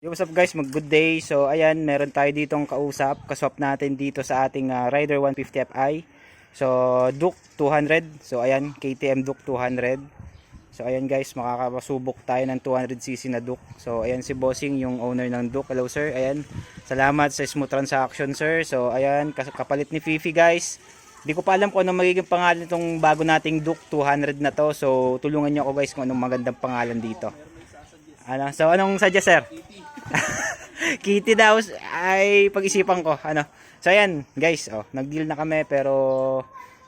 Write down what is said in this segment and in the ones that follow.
Yo, what's up guys? Mag good day. So ayan, meron tayo ditong kausap. Kaswap natin dito sa ating ah, Rider 150 Fi. So Duke 200. So ayan, KTM Duke 200. So ayan guys, makakasubok tayo ng 200cc na Duke. So ayan si Bossing, yung owner ng Duke. Hello sir. Ayan. Salamat sa smooth transaction sir. So ayan, kapalit ni Fifi guys. Hindi ko pa alam kung anong magiging pangalan itong bago nating Duke 200 na to. So tulungan niyo ako guys kung anong magandang pangalan dito. Ano? So anong sadya sir? Kitty daw ay pag-isipan ko. Ano? So ayan, guys, oh, nag-deal na kami pero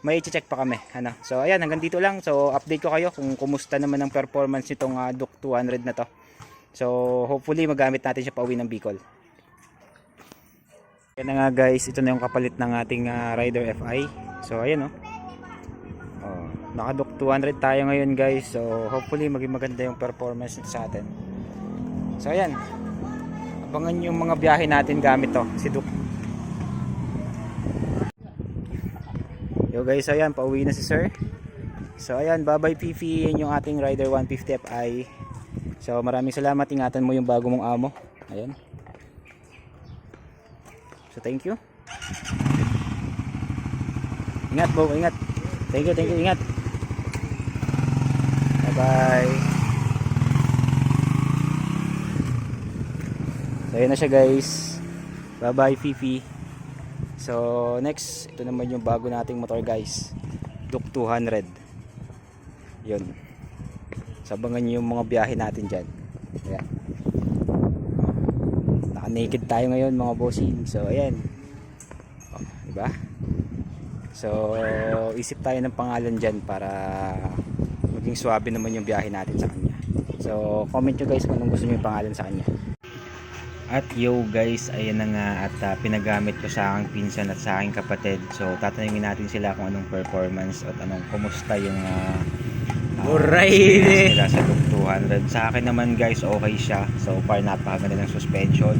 may check pa kami. Ano? So ayan, hanggang dito lang. So update ko kayo kung kumusta naman ang performance nitong uh, Duke 200 na to. So hopefully magamit natin siya pauwi ng Bicol. Yan na nga guys, ito na yung kapalit ng ating ah, Rider FI. So ayan oh. Oh, naka Duke 200 tayo ngayon guys. So hopefully maging maganda yung performance nito sa atin. So ayan, abangan yung mga biyahe natin gamit to, si Duke. Yo guys, ayan, pauwi na si Sir. So ayan, bye-bye Fifi, yan yung ating Rider 150 Fi. So maraming salamat, ingatan mo yung bago mong amo. Ayan. So thank you. Ingat po, ingat. Thank you, thank you, ingat. Bye-bye. So ayan na siya guys. Bye bye Fifi. So next, ito naman yung bago nating motor guys. Duke 200. Yun. Sabangan nyo yung mga biyahe natin dyan. Ayan. Naka-naked tayo ngayon mga bossing. So ayan. Oh, diba? So isip tayo ng pangalan dyan para maging swabe naman yung biyahe natin sa kanya. So comment nyo guys kung anong gusto nyo yung pangalan sa kanya. At yo guys, ayan na nga at ah, pinagamit ko sa aking pinsan at sa aking kapatid. So tatanungin natin sila kung anong performance at anong kumusta yung uh, Alright. sila sa Duke 200. Sa akin naman guys, okay siya. So far napakaganda ng suspension.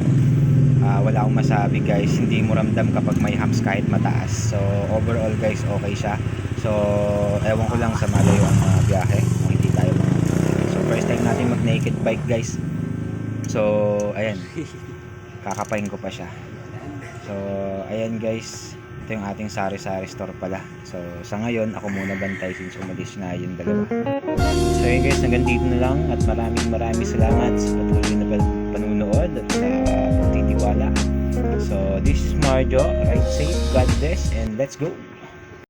Ah, wala akong masabi guys, hindi mo ramdam kapag may humps kahit mataas. So overall guys, okay siya. So ewan ko lang sa malayo ang mga biyahe kung hindi tayo mga So first time natin mag naked bike guys. So ayan. Kakapain ko pa siya. So ayan guys. Ito yung ating sari-sari store pala. So sa ngayon ako muna bantay since umalis na yung dalawa. So yun guys, hanggang dito na lang at maraming maraming salamat sa patuloy na panunood at sa pagtitiwala. So this is Marjo. Ride safe, God bless, and let's go!